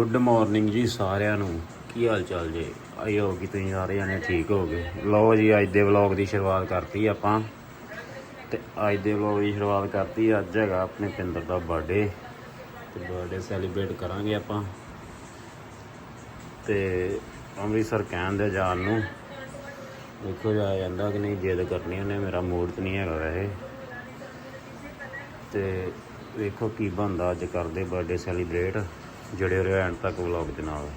Good morning ਜੀ ਸਾਰਿਆਂ ਨੂੰ। ਕੀ ਹਾਲ ਚਾਲ ਜੀ? ਹੋ ਕਿ ਤੁਸੀਂ ਸਾਰੇ ਜਾਣੇ ਠੀਕ ਹੋ ਗਏ ਲਓ ਜੀ, ਅੱਜ ਦੇ ਵਲੌਗ ਦੀ ਸ਼ੁਰੂਆਤ ਕਰਤੀ ਆਪਾਂ। ਤੇ ਅੱਜ ਦੇ ਵਲੌਗ ਦੀ ਸ਼ੁਰੂਆਤ ਕਰਤੀ ਅੱਜ ਹੈਗਾ ਆਪਣੇ ਪਿੰਦਰ ਦਾ ਬਰਥਡੇ ਤੇ ਬਰਥਡੇ ਸੈਲੀਬ੍ਰੇਟ ਕਰਾਂਗੇ ਆਪਾਂ। ਤੇ ਅੰਮ੍ਰਿਤਸਰ ਕਹਿਣ ਦੇ ਜਾਣ ਨੂੰ, ਦੇਖੋ ਜਾ ਜਾਂਦਾ ਕਿ ਨਹੀਂ, ਜਿੱਦ ਕਰਨੀ ਉਹਨੇ, ਮੇਰਾ ਮੂਡ ਤੇ ਨਹੀਂ ਹੈਗਾ ਵੈਸੇ। ਤੇ ਵੇਖੋ ਕੀ ਬੰਦਾ ਅੱਜ ਕਰਦੇ ਬਰਥਡੇ ਸੈਲੀਬ੍ਰੇਟ ਜੁੜੇ ਰਹੋ ਐਂਡ ਤੱਕ ਵਲੌਗ ਦੇ ਨਾਲ।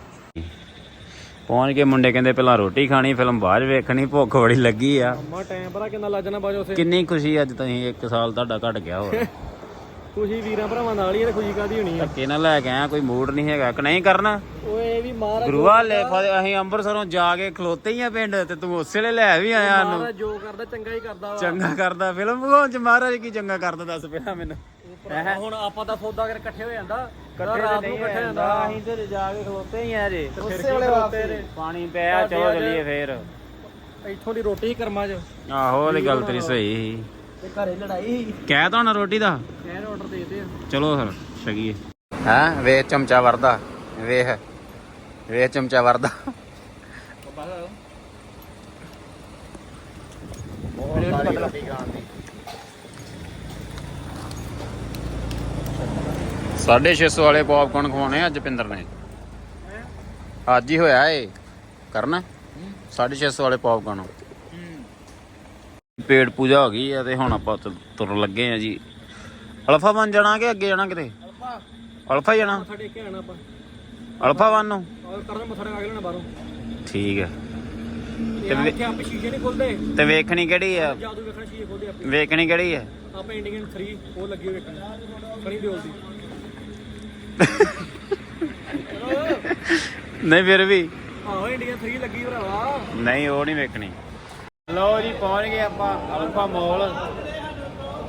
ਪਹੁੰਚ ਕੇ ਮੁੰਡੇ ਕਹਿੰਦੇ ਪਹਿਲਾਂ ਰੋਟੀ ਖਾਣੀ ਫਿਲਮ ਬਾਅਦ ਵੇਖਣੀ ਭੁੱਖ ਬੜੀ ਲੱਗੀ ਆ। ਅੰਮਾ ਟਾਈਮ ਪਤਾ ਕਿੰਨਾ ਲੱਗ ਜਾਣਾ ਬਾਜੋ ਉਸੇ ਕਿੰਨੀ ਖੁਸ਼ੀ ਅੱਜ ਤੁਸੀਂ ਇੱਕ ਸਾਲ ਤੁਹਾਡਾ ਘਟ ਗਿਆ ਹੋਰ ਖੁਸ਼ੀ ਵੀਰਾਂ ਭਰਾਵਾਂ ਨਾਲ ਹੀ ਇਹ ਖੁਸ਼ੀ ਕਾਦੀ ਹੋਣੀ ਆ? ਧੱਕੇ ਨਾਲ ਲੈ ਕੇ ਆਇਆ ਕੋਈ ਮੂਡ ਨਹੀਂ ਹੈਗਾ। ਕਿ ਨਹੀਂ ਕਰਨਾ? ਓਏ ਵੀ ਮਹਾਰਾਜ ਗੁਰੂਆ ਲੈ ਫਾ- ਅਸੀਂ ਅੰਮ੍ਰਿਤਸਰੋਂ ਜਾ ਕੇ ਖਲੋਤੇ ਹੀ ਆ ਪਿੰਡ ਤੇ ਤੂੰ ਉਸੇ ਵੇਲੇ ਲੈ ਵੀ ਆਇਆ ਮਹਾਰਾਜ ਜੋ ਕਰਦਾ ਚੰਗਾ ਹੀ ਕਰਦਾ ਵਾ। ਚੰਗਾ ਕਰਦਾ ਫਿਲਮ ਵਿਖਾਉਣ ਚ ਮਹਾਰਾਜ ਕੀ ਚੰਗਾ ਕਰਦਾ ਦੱਸ ਪਹਿਲਾਂ ਮੈਨੂੰ। ਹੁਣ ਆਪਾਂ ਦਾ ਸੌਦਾ ਕਰ ਇਕੱਠੇ ਹੋ ਜਾਂਦਾ। ਰਾਤ ਨੂੰ ਇਕੱਠੇ ਹੋ ਜਾਂਦਾ ਅਸੀਂ ਤੇ ਜਾ ਕੇ ਖਲੋਤੇ ਹੀ ਆ ਜੇ। ਉਸੇ ਵੇਲੇ ਵਾਪਸ ਪਾਣੀ ਪਿਆ ਚਲੋ ਚੱਲੀਏ ਫੇਰ। ਇੱਥੋਂ ਦੀ ਰੋਟੀ ਹੀ ਕਰਮਾਂ 'ਚ। ਆਹੋ ਉਹਦੀ ਗੱਲ ਤੇਰੀ ਸਹੀ ਸੀ। ਤੇ ਘਰੇ ਲੜਾਈ ਕਹਿ ਤਾ ਹੁਣ ਰੋਟੀ ਦਾ। ਕਹਿਣ ਆਰਡਰ ਦੇ ਦੇ ਚਲੋ ਫਿਰ ਛਕੀਏ। ਹਾਂ ਵੇਖ ਚਮਚਾ ਵਰਦਾ। ਵੇਖ ਵੇਖ ਚਮਚਾ ਵਰਦਾ। 600 ਵਾਲੇ ਪੌਪਕਾਰਨ ਖਵਾਉਣੇ ਅੱਜ ਪਿੰਦਰ ਨੇ। ਅੱਜ ਹੀ ਹੋਇਆ ਏ। ਕਰਨਾ? 650 ਵਾਲੇ ਪੌਪਕਾਰਨ ਪੇਟ ਪੂਜਾ ਹੋ ਗਈ ਆ ਤੇ ਹੁਣ ਆਪਾਂ ਤੁਰਨ ਲੱਗੇ ਆ ਜੀ। ਅਲਫਾ ਬਣ ਜਾਣਾ ਕਿ ਅੱਗੇ ਜਾਣਾ ਕਿਤੇ? ਅਲਫਾ। ਹੀ ਜਾਣਾ ਅਲਫਾ ਵਨ ਨੂੰ? ਠੀਕ ਹੈ ਤੇ ਆ ਇੱਥੇ ਆਪੇ ਸ਼ੀਸ਼ੇ ਨਹੀਂ ਖੁੱਲਦੇ। ਤੇ ਵੇਖਣੀ ਕਿਹੜੀ ਆ? ਜਾਦੂ ਵੇਖਣਾ ਸ਼ੀਸ਼ੇ ਖੋਲਦੇ ਆਪੇ। ਵੇਖਣੀ ਕਿਹੜੀ ਆ? ਆਪਾਂ ਇੰਡੀਅਨ 3 ਉਹ ਲੱਗੀ ਹੋਈ ਵੇਖਣ। ਸਣੀ ਦਿਓਲ ਦੀ ਨਹੀਂ ਫਿਰ ਵੀ। ਆਹੋ ਇੰਡੀਅਨ 3 ਲੱਗੀ ਭਰਾਵਾ। ਨਹੀਂ ਉਹ ਨਹੀਂ ਵੇਖਣੀ। ਲਓ ਜੀ ਪਹੁੰਚ ਗਏ ਆਪਾਂ ਅਲਫਾ ਮਾਲ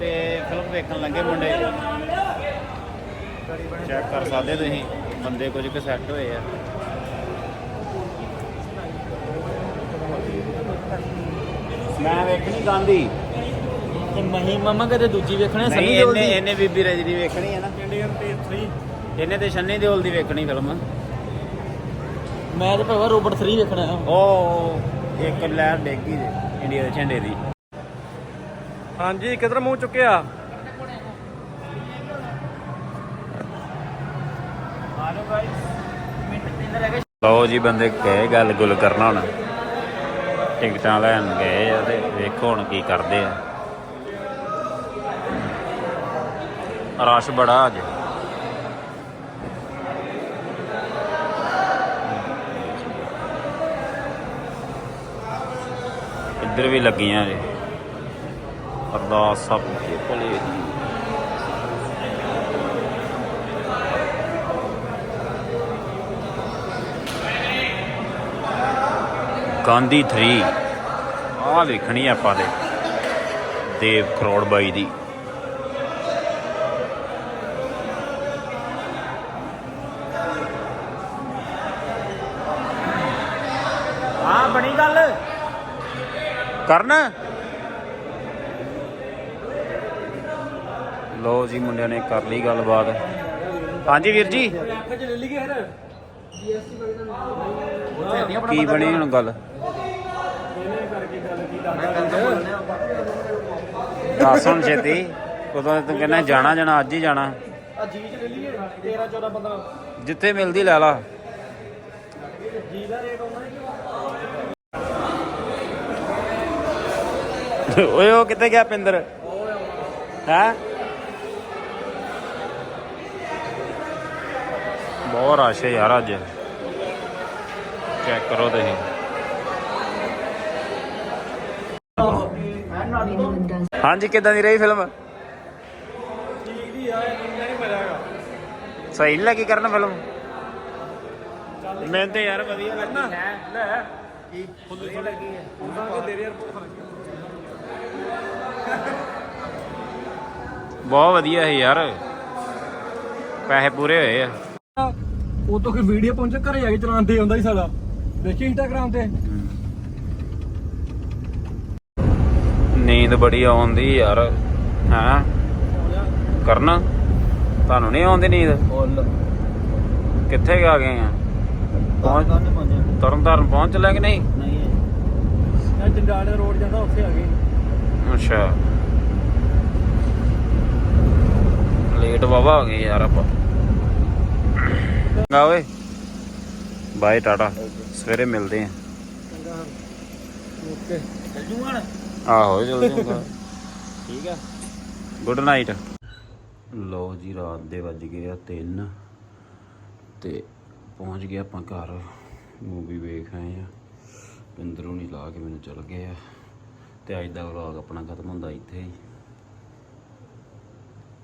ਤੇ ਫਿਲਮ ਵੇਖਣ ਲੱਗੇ ਮੁੰਡੇ। ਚੈੱਕ ਕਰ ਸਕਦੇ ਤੁਸੀਂ ਬੰਦੇ ਕੁਝ ਕੁ ਸੈੱਟ ਹੋਏ ਆ। ਮੈਂ ਵੇਖਣੀ ਗਾਂਧੀ। ਤੇ ਮਹੀ ਮਮਾ ਕਦੇ ਦੂਜੀ ਵੇਖਣੇ ਨਹੀਂ ਇਹਨੇ ਇਹਨੇ ਬੀਬੀ ਰਜਨੀ ਵੇਖਣੀ ਹੈ ਨਾ। ਇੰਡੀਅਨ ਤੇ 3 ਇਹਨੇ ਤੇ ਸ਼ੰਨੀ ਦਿਓਲ ਦੀ ਵੇਖਣੀ ਫਿਲਮ। ਮੈਂ ਤੇ ਭਾਵੇਂ ਰੋਬਟ 3 ਵੇਖਣਾ ਆ ਉਹ ਇੱਕ ਲਹਿਰ ਡੇਗੀ ਦੇ ਇੰਡੀਆ ਦੇ ਝੰਡੇ ਦੀ। ਹਾਂਜੀ ਕਿਧਰ ਮੂੰਹ ਚੁੱਕਿਆ? ਲਓ ਜੀ ਬੰਦੇ ਕਹੇ ਗੱਲ ਗੁੱਲ ਕਰਨਾ ਹੁਣ। ਟਿਕਟਾਂ ਲੈਣ ਗਏ ਆ ਤੇ ਵੇਖੋ ਹੁਣ ਕੀ ਕਰਦੇ ਆ। ਰਸ਼ ਬੜਾ ਅੱਜ। ਇੱਧਰ ਵੀ ਲੱਗੀਆਂ ਜੀ। ਅਰਦਾਸ ਸਭ ਕੇ ਭਲੇ ਦੀ ਗਾਂਧੀ 3 ਆਹ ਵੇਖਣੀ ਆਪਾਂ ਦੇ। ਦੇਵ ਕਰੋੜ ਬਾਈ ਦੀ। ਹਾਂ, ਬਣੀ ਗੱਲ। ਕਰਨ? ਲੋ ਜੀ, ਮੁੰਡਿਆਂ ਨੇ ਕਰ ਲਈ ਗੱਲਬਾਤ। ਹਾਂਜੀ ਵੀਰ ਜੀ। ਕੀ ਬਣੀ ਹੁਣ ਗੱਲ? ਦੱਸ ਹੁਣ ਛੇਤੀ। ਉਦੋਂ ਤੂੰ ਕਹਿੰਦਾ ਜਾਣਾ ਜਾਣਾ, ਅੱਜ ਹੀ ਜਾਣਾ। ਆ ਜੀ ਲੈ ਲਈਏ 13 14 15 ਜਿੱਥੇ ਮਿਲਦੀ ਲੈ ਲਾ। ਜੀ ਦਾ ਰੇਟ ਉਹਨਾਂ ਓਏ ਉਹ ਕਿੱਥੇ ਗਿਆ ਪਿੰਦਰ? ਹੈ? ਬਹੁਤ ਰਸ਼ ਹੈ ਯਾਰ ਅੱਜ। ਚੈੱਕ ਕਰੋ ਤੁਸੀਂ। ਹਾਂਜੀ ਕਿਦਾਂ ਦੀ ਰਹੀ ਫਿਲਮ ਠੀਕ ਦੀ ਆ ਇੰਨਾ ਨਹੀਂ ਮਿਲਿਆਗਾ ਸਹੀ ਲੱਗੀ ਕਰਨ ਫਿਲਮ ਮੈਨੂੰ ਤੇ ਯਾਰ ਵਧੀਆ ਲੱਗੀ ਲੈ ਕੀ? ਫੁੱਲ ਲੱਗੀ ਹੈ। ਉਹਨਾਂ ਦੇ ਯਾਰ ਭੁੱਖ ਲੱਗੀ ਬਹੁਤ ਵਧੀਆ ਹੈ ਯਾਰ। ਪੈਸੇ ਪੂਰੇ ਹੋਏ ਆ। ਉਹ ਤੋਂ ਕਿ ਵੀਡੀਓ ਪਹੁੰਚ ਘਰੇ ਜਾ ਕੇ ਚਲਾਉਂਦੇ ਹੁੰਦਾ ਹੀ ਸਾਡਾ ਦੇਖੀ ਇੰਸਟਾਗ੍ਰਾਮ ਤੇ? ਨੀਂਦ ਬੜੀ ਆਉਂਦੀ ਯਾਰ ਹਾਂ? ਕਰਨਾ ਤੁਹਾਨੂੰ ਨਹੀਂ ਆਉਂਦੀ ਨੀਂਦ? ਫੁੱਲ ਕਿੱਥੇ ਆ ਗਏ ਆ? ਪਹੁੰਚ ਕਾਹਨੇ ਪਹੁੰਚੇ ਤਰਨਤਾਰਨ ਪਹੁੰਚ ਚੱਲੇ ਕਿ ਨਹੀਂ? ਨਹੀਂ। ਇਹ ਜੰਡਾਲੇ ਰੋਡ ਜਾਂਦਾ ਉੱਥੇ ਆ ਗਏ। ਅੱਛਾ। ਲੇਟ ਵਾਵਾ ਹੋ ਗਏ ਯਾਰ ਆਪਾਂ। ਗਾ ਓਏ। Bye tata. ਸਵੇਰੇ ਮਿਲਦੇ ਆ। ਚੰਗਾ ਓਕੇ। ਚੱਲ ਜੂਗਾ ਆਹੋ ਚੱਲ ਜਾਊਗਾ ਠੀਕ ਆ। ਗੁੱਡ ਨਾਈਟ ਲੋ ਜੀ ਰਾਤ ਦੇ ਵੱਜ ਗਏ ਆ 3 ਤੇ ਪਹੁੰਚ ਗਏ ਆਪਾਂ ਘਰ। ਮੂਵੀ ਵੇਖ ਆਏ ਆ। ਪਿੰਦਰੋਂ ਨਹੀਂ ਲਾ ਕੇ ਮੈਨੂੰ ਚਲ ਗਏ ਆ। ਤੇ ਅੱਜ ਦਾ ਵਲੌਗ ਆਪਣਾ ਖਤਮ ਹੁੰਦਾ ਇੱਥੇ ਹੀ।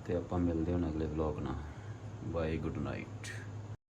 ਤੇ ਆਪਾਂ ਮਿਲਦੇ ਹਾਂ ਅਗਲੇ ਵਲੌਗ ਨਾਲ। Bye good night